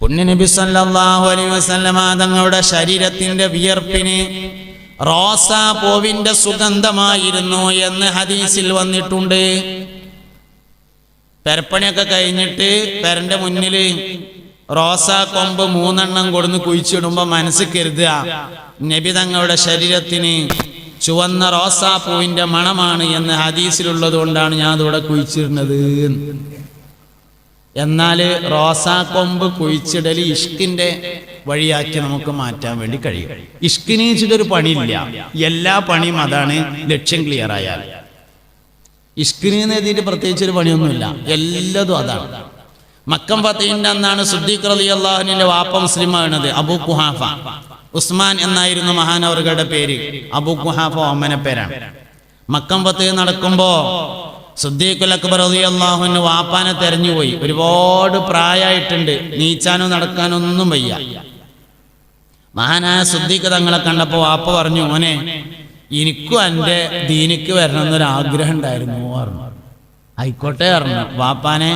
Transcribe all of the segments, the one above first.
പുണ്യനബി സല്ലല്ലാഹു അലൈഹി വസല്ലമ തങ്ങളുടെ ശരീരത്തിന്റെ വിയർപ്പിന് റോസാ പൂവിന്റെ സുഗന്ധമായിരുന്നു എന്ന് ഹദീസിൽ വന്നിട്ടുണ്ട്. പെരപ്പണിയൊക്കെ കഴിഞ്ഞിട്ട് പെരന്റെ മുന്നിൽ റോസാ കൊമ്പ് മൂന്നെണ്ണം കൊടുന്ന് കുഴിച്ചിടുമ്പോൾ മനസ്സ് കരുതുക നബി തങ്ങളുടെ ശരീരത്തിന് ചുവന്ന റോസാ പൂവിന്റെ മണമാണ് എന്ന് ഹദീസിലുള്ളത് കൊണ്ടാണ് ഞാൻ അതിവിടെ കുഴിച്ചിടുന്നത് എന്നാൽ റോസാ കൊമ്പ് കുഴിച്ചിടൽ ഇഷ്കിന്റെ വഴിയാക്കി നമുക്ക് മാറ്റാൻ വേണ്ടി കഴിയും. ഇഷ്കിനീച്ചിട്ടൊരു പണിയില്ല. എല്ലാ പണിയും അതാണ് ലക്ഷ്യം ക്ലിയർ ആയാൽ. ഇഷ്കിനെന്ന് എഴുതിയിട്ട് പ്രത്യേകിച്ച് ഒരു പണിയൊന്നുമില്ല. എല്ലാതും അതാണ്. മക്കം ഫത്തീന്റെ അന്നാണ് സുദ്ദീഖ് അലി അള്ളാഹുനിന്റെ വാപ്പ മുസ്ലിം ആണത് അബു കുഹാഫ ഉസ്മാൻ എന്നായിരുന്നു മഹാനവറുകളുടെ പേര്. അബു കുഹാഫ ഒമ്മന പേരാണ് മക്കം ഫത്തീഹ് നടക്കുമ്പോ സുദ്ദീഖുൽ അക്ബർ റലി അള്ളാഹുവിന് വാപ്പാനെ തെരഞ്ഞുപോയി ഒരുപാട് പ്രായമായിട്ടുണ്ട് നീച്ചാനോ നടക്കാനോ ഒന്നും വയ്യ. മഹാനായ സുദ്ദീഖ് തങ്ങളെ കണ്ടപ്പോ വാപ്പ പറഞ്ഞു മോനെ എനിക്കും എന്റെ ദീനിക്ക് വരണം എന്നൊരു ആഗ്രഹം ഉണ്ടായിരുന്നു പറഞ്ഞു. ആയിക്കോട്ടെ പറഞ്ഞു. വാപ്പാനെ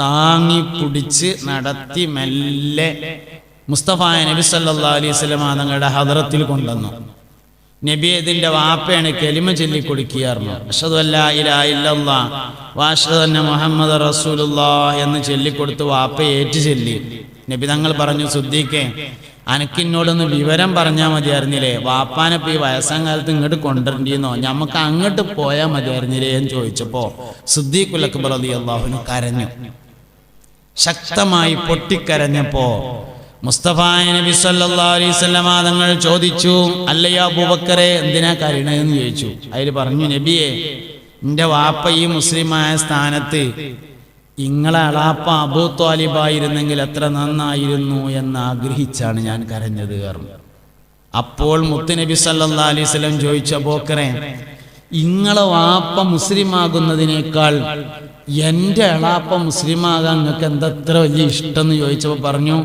താങ്ങി പിടിച്ച് നടത്തി മെല്ലെ മുസ്തഫായ നബി സല്ലാ അലൈഹി സ്വലം തങ്ങളുടെ ഹദറത്തിൽ കൊണ്ടുവന്നു. നബി ഇതിന്റെ വാപ്പയാണ് കെലിമ ചൊല്ലി കൊടുക്കുകയായിരുന്നു അഷദു അല്ലാ ഇലാ ഇല്ലല്ലാ വാഷദ് അന്ന മുഹമ്മദ് റസൂലുള്ള എന്ന് ചൊല്ലിക്കൊടുത്ത് വാപ്പ ഏറ്റു ചൊല്ലി. നബി തങ്ങൾ പറഞ്ഞു സുദ്ദീഖെ അനക്കിന്നോടൊന്ന് വിവരം പറഞ്ഞാൽ മതിയായിരുന്നില്ലേ? വാപ്പാനെ ഈ വയസ്സാം കാലത്ത് ഇങ്ങോട്ട് കൊണ്ടുവരണ്ടിന്നോ? ഞമ്മക്ക് അങ്ങോട്ട് പോയാൽ മതിയായിരുന്നില്ലേ? എന്ന് ചോദിച്ചപ്പോ സുദ്ദീഖുൽ അക്ബർ അലി അള്ളാഹുന് കരഞ്ഞു. ശക്തമായി പൊട്ടിക്കരഞ്ഞപ്പോ മുസ്തഫായ നബി സല്ലല്ലാഹു അലൈഹി വസല്ലമ തങ്ങൾ ചോദിച്ചു അല്ലയോ അബൂബക്കറെ എന്തിനാ കരയണതെന്ന് ചോദിച്ചു. അതിൽ പറഞ്ഞു നബിയെ എന്റെ വാപ്പ ഈ മുസ്ലിമായ സ്ഥാനത്ത് ഇങ്ങളെ അളാപ്പ അബൂ ത്വാലിബായിരുന്നെങ്കിൽ എത്ര നന്നായിരുന്നു എന്ന് ആഗ്രഹിച്ചാണ് ഞാൻ കരഞ്ഞത് കാരണം അപ്പോൾ മുത്തുനബി സല്ലല്ലാഹു അലൈഹി വസല്ലം ചോദിച്ച ബോക്കറെ ഇങ്ങളെ വാപ്പ മുസ്ലിമാകുന്നതിനേക്കാൾ എന്റെ മുസ്ലിം മുസ്ലിമാകാൻ നിങ്ങൾക്ക് എന്തത്ര വലിയ ഇഷ്ടം? എന്ന് ചോദിച്ചപ്പോൾ പറഞ്ഞു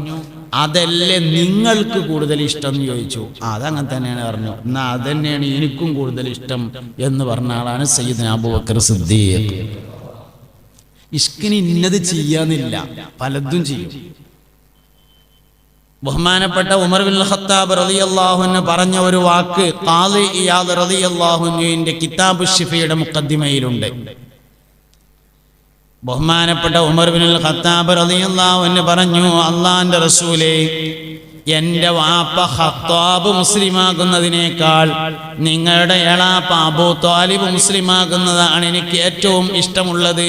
അതല്ലേ നിങ്ങൾക്ക് കൂടുതൽ ഇഷ്ടം എന്ന് ചോദിച്ചു. അതങ്ങനെ തന്നെയാണ് പറഞ്ഞു. എന്നാ തന്നെയാണ് എനിക്കും കൂടുതൽ ഇഷ്ടം എന്ന് പറഞ്ഞ ആളാണ് സയ്യിദ് അബൂബക്കർ സിദ്ദീഖ്. ഇഷ്കിന് ഇന്നത് ചെയ്യാന്നില്ല. പലതും ചെയ്യും. ബഹുമാനപ്പെട്ട ഉമർ ബിൻ ഖത്താബ് റളിയല്ലാഹുവിന് പറഞ്ഞ ഒരു വാക്ക് ഖാദി ഇയാദ് റളിയല്ലാഹുവിന്റെ കിതാബ് ഷിഫയുടെ മുഖദ്ദിമയിലുണ്ട്. ബഹുമാനപ്പെട്ട ഉമർ ബിൻ ഖത്താബ് റളിയല്ലാഹുവിന് പറഞ്ഞു അള്ളാന്റെ റസൂലേ എന്റെ വാപ്പ ഹത്താബ് മുസ്ലിമാകുന്നതിനേക്കാൾ നിങ്ങളുടെ എളാപ്പ അബൂ താലിബ് മുസ്ലിമാകുന്നതാണ് എനിക്ക് ഏറ്റവും ഇഷ്ടമുള്ളത്.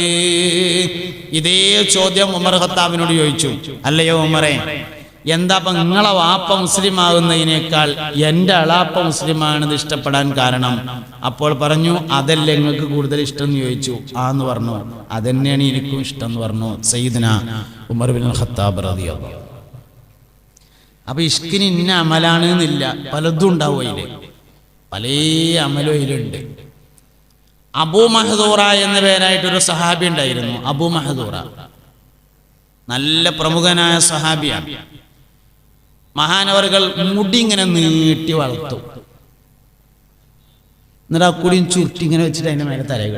ഇതേ ചോദ്യം ഉമർ ഖത്താബിനോട് ചോദിച്ചു. അല്ലയോ ഉമറെ എന്താ അപ്പൊ നിങ്ങളെ വാപ്പ മുസ്ലിം ആകുന്നതിനേക്കാൾ എന്റെ അളാപ്പ മുസ്ലിമാണെന്ന് ഇഷ്ടപ്പെടാൻ കാരണം? അപ്പോൾ പറഞ്ഞു അതല്ലേ നിങ്ങൾക്ക് കൂടുതൽ ഇഷ്ടം എന്ന് ചോദിച്ചു. ആ എന്ന് പറഞ്ഞു. അതന്നെയാണ് എനിക്കും ഇഷ്ടം എന്ന് പറഞ്ഞു. സയ്യിദ്ന ഉമർ ബിൻ ഖത്താബ് റളിയല്ലാഹു അപ്പൊ ഇഷ്കിന് ഇന്ന അമലാണ് എന്നില്ല പലതും ഉണ്ടാവും അതിൽ. പല അമലും അതിലുണ്ട്. അബൂ മഹദൂറ എന്ന പേരായിട്ടൊരു സഹാബി ഉണ്ടായിരുന്നു. അബൂ മഹദൂറ. നല്ല പ്രമുഖനായ സഹാബിയാണ്. മഹാനവറുകൾ മുടി ഇങ്ങനെ നീട്ടി വളർത്തും. എന്നിട്ട് ആ കുടിയും ചുരുട്ടി ഇങ്ങനെ വെച്ചിട്ട് അതിന്റെ മേലെ തലയിൽ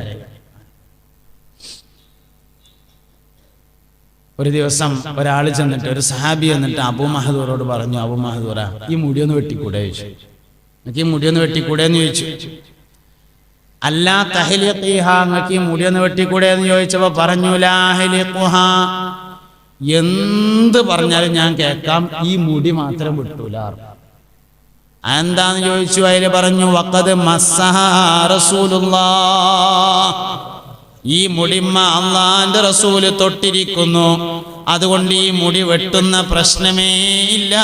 ഒരു ദിവസം ഒരാൾ ചെന്നിട്ട് ഒരു സഹാബി എന്നിട്ട് അബു മഹദൂറോട് പറഞ്ഞു അബു മഹദൂറ ഈ മുടിയൊന്ന് വെട്ടിക്കൂടെ? ചോദിച്ചു. എനിക്ക് ഈ മുടിയൊന്ന് വെട്ടിക്കൂടെ എന്ന് ചോദിച്ചു. അല്ലാ തഹലിഹ നിങ്ങൾക്ക് ഈ മുടിയൊന്ന് വെട്ടിക്കൂടെ എന്ന് ചോദിച്ചപ്പോ പറഞ്ഞു ലാഹലിഖുഹ. എന്ത് പറഞ്ഞാലും ഞാൻ കേൾക്കാം. ഈ മുടി മാത്രം വിട്ടൂല. എന്താന്ന് ചോദിച്ചു? അതിൽ പറഞ്ഞു വക്കത് ഈ മുടിമ്മ അള്ളാന്റെ റസൂൽ തൊട്ടിരിക്കുന്നു. അതുകൊണ്ട് ഈ മുടി വെട്ടുന്ന പ്രശ്നമേ ഇല്ല.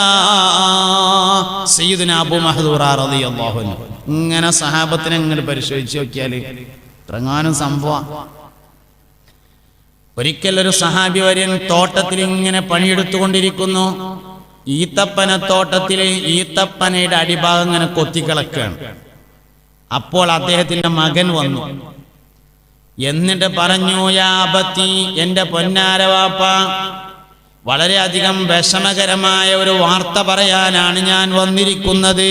ഇങ്ങനെ സഹാബത്തിനെ ഇങ്ങോട്ട് പരിശോധിച്ച് നോക്കിയാൽ ഇറങ്ങാനും സംഭവം. ഒരിക്കൽ ഒരു സഹാബി വര്യൻ തോട്ടത്തിൽ ഇങ്ങനെ പണിയെടുത്തുകൊണ്ടിരിക്കുന്നു. ഈത്തപ്പന തോട്ടത്തിലെ ഈത്തപ്പനയുടെ അടിഭാഗം ഇങ്ങനെ കൊത്തിക്കളക്കുകയാണ് അപ്പോൾ അദ്ദേഹത്തിന്റെ മകൻ വന്നു. എന്നിട്ട് പറഞ്ഞു യാപത്തി എന്റെ പൊന്നാരവാപ്പ വളരെയധികം വിഷമകരമായ ഒരു വാർത്ത പറയാനാണ് ഞാൻ വന്നിരിക്കുന്നത്.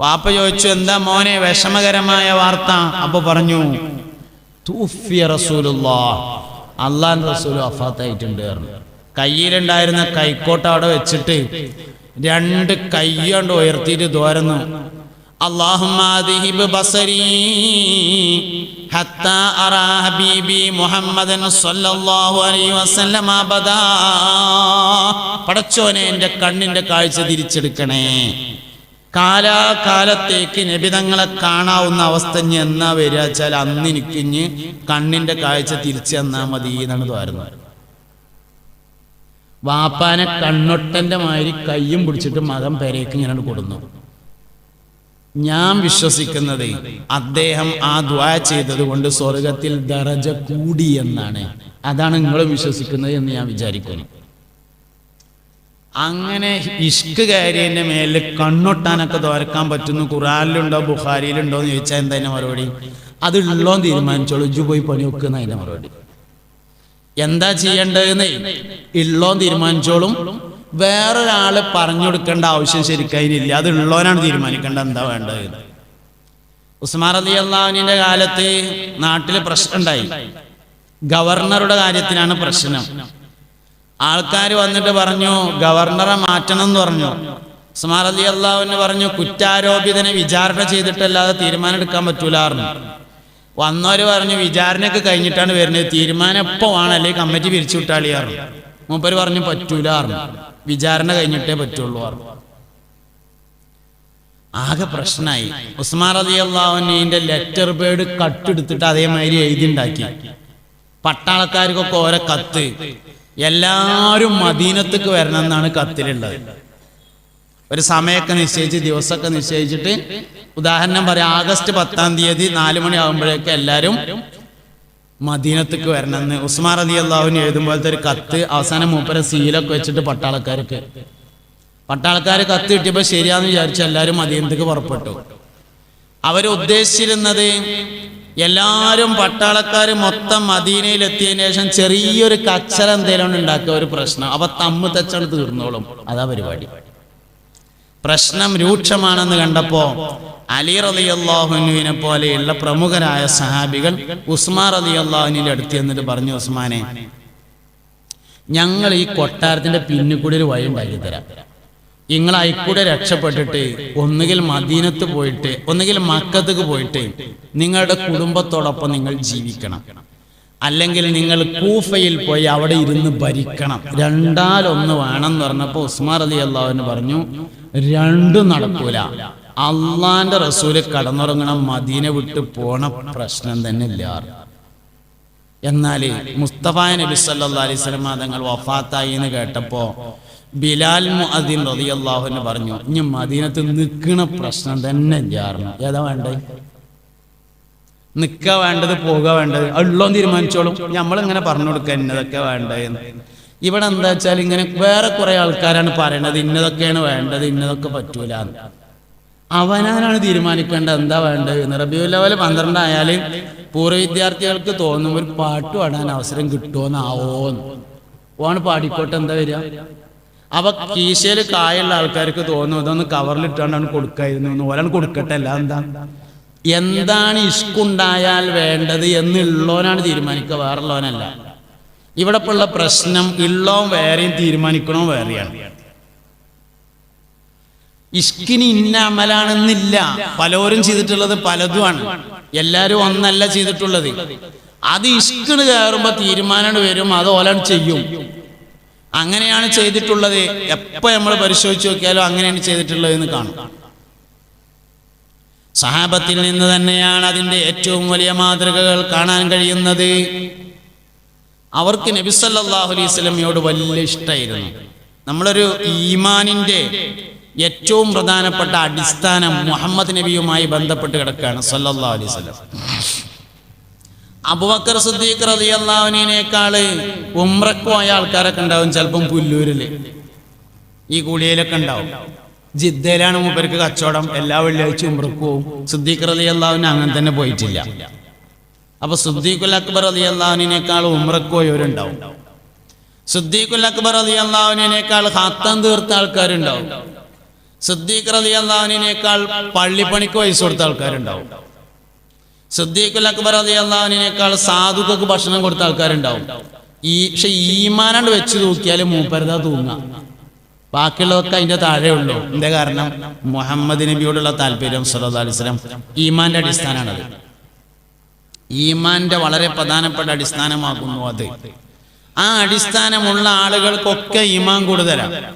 വാപ്പ ചോദിച്ചു എന്താ മോനെ വിഷമകരമായ വാർത്ത? അപ്പൊ പറഞ്ഞു തൂഫിയ റസൂലുള്ള. അള്ളാൻ റസൂൽ വഫാത്തായിട്ടുണ്ട് പറഞ്ഞു കയ്യിലുണ്ടായിരുന്ന കൈക്കോട്ട് അവിടെ വെച്ചിട്ട് രണ്ട് കൈയോണ്ട് ഉയർത്തിയിട്ട് തോരുന്നു പടച്ചോനെ എന്റെ കണ്ണിന്റെ കാഴ്ച തിരിച്ചെടുക്കണേ. കാലാകാലത്തേക്ക് നബിതങ്ങളെ കാണാവുന്ന അവസ്ഥ ഇനി എന്നാ വരിക വെച്ചാൽ അന്ന് എനിക്ക് ഇനി കണ്ണിന്റെ കാഴ്ച തിരിച്ചു തന്നാ മതി എന്നാണ് തോരുന്നത് വാപ്പാനെ കണ്ണൊട്ടന്റെ മാതിരി കയ്യും പിടിച്ചിട്ട് മകൻ പെരേക്ക് ഇങ്ങനെ കൊടുന്നു. ഞാൻ വിശ്വസിക്കുന്നത് അദ്ദേഹം ആ ദ്വാ ചെയ്തത് കൊണ്ട് സ്വർഗത്തിൽ ദറജ കൂടി എന്നാണ്. അതാണ് നിങ്ങളും വിശ്വസിക്കുന്നത് എന്ന് ഞാൻ വിചാരിക്കുന്നു. അങ്ങനെ ഇഷ്ക് കാര്യന്റെ മേലിൽ കണ്ണൊട്ടാനൊക്കെ തോരക്കാൻ പറ്റുന്നു. ഖുറാനിലുണ്ടോ ബുഖാരിയിലുണ്ടോ എന്ന് ചോദിച്ചാൽ എന്താ മറുപടി? അത് ഉള്ളോ തീരുമാനിച്ചോളൂ. ഇജ്ജു പോയി പണി വെക്കുന്ന അതിന്റെ മറുപടി. എന്താ ചെയ്യേണ്ടതെന്ന് ഉള്ളോ തീരുമാനിച്ചോളും. വേറൊരാൾ പറഞ്ഞു കൊടുക്കേണ്ട ആവശ്യം ശരിക്കതിനില്ല അത് ഉള്ളവനാണ് തീരുമാനിക്കേണ്ട എന്താ വേണ്ടത്? ഉസ്മാൻ അലി അള്ളാഹുവിന്റെ കാലത്ത് നാട്ടിൽ പ്രശ്നം ഉണ്ടായി. ഗവർണറുടെ കാര്യത്തിനാണ് പ്രശ്നം. ആൾക്കാർ വന്നിട്ട് പറഞ്ഞു ഗവർണറെ മാറ്റണം എന്ന് പറഞ്ഞു. ഉസ്മാൻ അലി പറഞ്ഞു കുറ്റാരോപിതനെ വിചാരണ ചെയ്തിട്ടല്ലാതെ തീരുമാനം എടുക്കാൻ പറ്റൂലായിരുന്നു വന്നവര് പറഞ്ഞു വിചാരണയൊക്കെ കഴിഞ്ഞിട്ടാണ് വരുന്നത്. തീരുമാനം എപ്പോ അല്ലെങ്കിൽ കമ്മിറ്റി പിരിച്ചു വിട്ടാളിയാറും മൂപ്പര് പറഞ്ഞു പറ്റൂലാറും വിചാരണ കഴിഞ്ഞിട്ടേ പറ്റുള്ളൂ പറഞ്ഞു. ആകെ പ്രശ്നമായി ഉസ്മാൻ അലി അള്ളാഹുവിന്റെ ലെറ്റർ പേഡ് കട്ടെടുത്തിട്ട് അതേമാതിരി എഴുതി ഉണ്ടാക്കി. പട്ടാളക്കാർക്കൊക്കെ ഓരോ കത്ത്. എല്ലാരും മദീനത്തേക്ക് വരണം എന്നാണ് കത്തിലുള്ളത്. ഒരു സമയമൊക്കെ നിശ്ചയിച്ച് ദിവസമൊക്കെ നിശ്ചയിച്ചിട്ട് ഉദാഹരണം പറയാം ആഗസ്റ്റ് പത്താം തീയതി നാല് മണി എല്ലാവരും മദീനത്തേക്ക് വരണം എന്ന് ഉസ്മാൻ അലി അള്ളാഹുവിന് എഴുതുമ്പോഴത്തെ ഒരു കത്ത് അവസാനം മൂപ്പര സീലൊക്കെ വെച്ചിട്ട് പട്ടാളക്കാർക്ക്. പട്ടാളക്കാർ കത്ത് കിട്ടിയപ്പോൾ ശരിയാന്ന് വിചാരിച്ചു എല്ലാവരും മദീനത്തേക്ക് പുറപ്പെട്ടു. അവർ ഉദ്ദേശിച്ചിരുന്നത് എല്ലാവരും പട്ടാളക്കാർ മൊത്തം മദീനയിൽ എത്തിയതിനു ശേഷം ചെറിയൊരു കച്ചറ എന്തെങ്കിലും ഉണ്ടാക്കുക ഒരു പ്രശ്നം. അപ്പൊ തമ്മ് തച്ചാണ് തീർന്നോളും. അതാ പരിപാടി. പ്രശ്നം രൂക്ഷമാണെന്ന് കണ്ടപ്പോ അലി റലി അള്ളാഹുനുവിനെ പോലെയുള്ള പ്രമുഖരായ സഹാബികൾ ഉസ്മാൻ റലി അള്ളാഹുവിന്റെ അടുത്ത് എന്നിട്ട് പറഞ്ഞു ഉസ്മാനെ ഞങ്ങൾ ഈ കൊട്ടാരത്തിന്റെ പിന്നിൽ കൂടി ഒരു വഴി ഉണ്ടാക്കി തരാം നിങ്ങൾ അയക്കൂടെ രക്ഷപ്പെട്ടിട്ട് ഒന്നുകിൽ മദീനത്ത് പോയിട്ട് ഒന്നുകിൽ മക്കത്തേക്ക് പോയിട്ട് നിങ്ങളുടെ കുടുംബത്തോടൊപ്പം നിങ്ങൾ ജീവിക്കണം. അല്ലെങ്കിൽ നിങ്ങൾ കൂഫയിൽ പോയി അവിടെ ഇരുന്ന് ഭരിക്കണം. രണ്ടാലൊന്ന് വേണം എന്ന് പറഞ്ഞപ്പോൾ ഉസ്മാൻ അലി അള്ളാഹുവിന് പറഞ്ഞു രണ്ടും നടക്കൂല. അള്ളാന്റെ റസൂൽ കടന്നുറങ്ങണം മദീന വിട്ട് പോണ പ്രശ്നം തന്നെ ഇല്ല എന്നാൽ മുസ്തഫ നബി സല്ലാ അലൈഹി തങ്ങൾ വഫാത്തായി എന്ന് കേട്ടപ്പോ ബിലാൽ മുഅദ്ദീൻ അൻഹു പറഞ്ഞു ഇനി മദീനത്ത് നിൽക്കുന്ന പ്രശ്നം തന്നെ ഇല്ലായിരുന്നു ഏതാ വേണ്ടത് നിൽക്കുക വേണ്ടത് പോകുക വേണ്ടത് ഉള്ളോ തീരുമാനിച്ചോളും. നമ്മളിങ്ങനെ പറഞ്ഞു കൊടുക്കുക ഇന്നതൊക്കെ വേണ്ടതെന്ന് ഇവിടെ എന്താ വെച്ചാൽ ഇങ്ങനെ വേറെ കുറെ ആൾക്കാരാണ് പറയണത് ഇന്നതൊക്കെയാണ് വേണ്ടത് ഇന്നതൊക്കെ പറ്റൂല അവനാനാണ് തീരുമാനിക്കേണ്ടത് എന്താ വേണ്ടത് ലെവൽ പന്ത്രണ്ടായാൽ പൂർവ വിദ്യാർത്ഥികൾക്ക് തോന്നും ഒരു പാട്ട് പാടാൻ അവസരം കിട്ടുമോന്നാവോന്ന് ഓണ് പാടിക്കോട്ടെ എന്താ വരിക? അപ്പൊ കീശയിൽ കായുള്ള ആൾക്കാർക്ക് തോന്നും ഇതൊന്ന് കവറിലിട്ടാണ് കൊടുക്കായിരുന്നു. ഒരാൾ കൊടുക്കട്ടെ അല്ല എന്താ? എന്താണ് ഇഷ്കുണ്ടായാൽ വേണ്ടത് എന്നുള്ളവനാണ് തീരുമാനിക്കുക വേറുള്ളവനല്ല ഇവിടെ ഉള്ള പ്രശ്നം ഉള്ളവും വേറെയും തീരുമാനിക്കണോ വേറെയാണ്. ഇഷ്കിന് ഇന്ന അമലാണെന്നില്ല. പലരും ചെയ്തിട്ടുള്ളത് പലതുമാണ്. എല്ലാരും ഒന്നല്ല ചെയ്തിട്ടുള്ളത്. അത് ഇഷ്കിന് കയറുമ്പോ തീരുമാനം വരും അത് ഓലാണ് ചെയ്യും. അങ്ങനെയാണ് ചെയ്തിട്ടുള്ളത്. എപ്പോൾ നമ്മൾ പരിശോധിച്ച് നോക്കിയാലും അങ്ങനെയാണ് ചെയ്തിട്ടുള്ളത് എന്ന് കാണും. സഹാബത്തിൽ നിന്ന് തന്നെയാണ് അതിന്റെ ഏറ്റവും വലിയ മാതൃകകൾ കാണാൻ കഴിയുന്നത്. അവർക്ക് നബിസല്ലാഹു അലൈഹി വസല്ലമയോട് വലിയ ഇഷ്ടമായിരുന്നു നമ്മളൊരു ഈമാനിന്റെ ഏറ്റവും പ്രധാനപ്പെട്ട അടിസ്ഥാനം മുഹമ്മദ് നബിയുമായി ബന്ധപ്പെട്ട് കിടക്കുകയാണ് സല്ലല്ലാഹു അലൈഹി സ്വലം അബുബക്കർ സുദ്ദീഖ് റളിയല്ലാഹുവിനേക്കാൾ ഉംറക്ക് പോയ ആൾക്കാരൊക്കെ ഉണ്ടാവും ചിലപ്പം പുല്ലൂരിൽ. ഈ കുളിയിലൊക്കെ ഉണ്ടാവും. ജിദ്ദയിലാണ് മൂപ്പർക്ക് കച്ചവടം. എല്ലാ വെള്ളിയാഴ്ച ഉമ്രക്കുവും സുദ്ദീഖ് അള്ളാവിന് അങ്ങനെ തന്നെ പോയിട്ടില്ല. അപ്പൊ സുദ്ദീഖുൽ അക്ബർ അലി അള്ളാവിനേക്കാൾ ഉമ്രക്ക് പോയവരുണ്ടാവും. സുദ്ദീഖുൽ അക്ബർ അലി അള്ളാവിനേക്കാൾ ഹത്തം തീർത്ത ആൾക്കാരുണ്ടാവും. സുദ്ദീഖ് അലി അള്ളാവിനേക്കാൾ പള്ളിപ്പണിക്ക് വയസ്സ് കൊടുത്ത ആൾക്കാരുണ്ടാവും. സുദ്ദീഖുൽ അക്ബർ അലി അള്ളാഹുവിനേക്കാൾ സാധുക്കൾക്ക് ഭക്ഷണം കൊടുത്ത ആൾക്കാരുണ്ടാവും. ഈ പക്ഷെ ഈമാനാണ്ട് വെച്ച് തൂക്കിയാൽ മൂപ്പരതാ തൂങ്ങാം ബാക്കിയുള്ളതൊക്കെ അതിന്റെ താഴെ ഉള്ളൂ. എന്താ കാരണം? മുഹമ്മദ് നബിയോടുള്ള താല്പര്യം അലൈഹി വസല്ലം ഈമാന്റെ അടിസ്ഥാനമാണത്. ഈമാന്റെ വളരെ പ്രധാനപ്പെട്ട അടിസ്ഥാനമാകുന്നു അത്. ആ അടിസ്ഥാനമുള്ള ആളുകൾക്കൊക്കെ ഈമാൻ കൂടുതലാണ്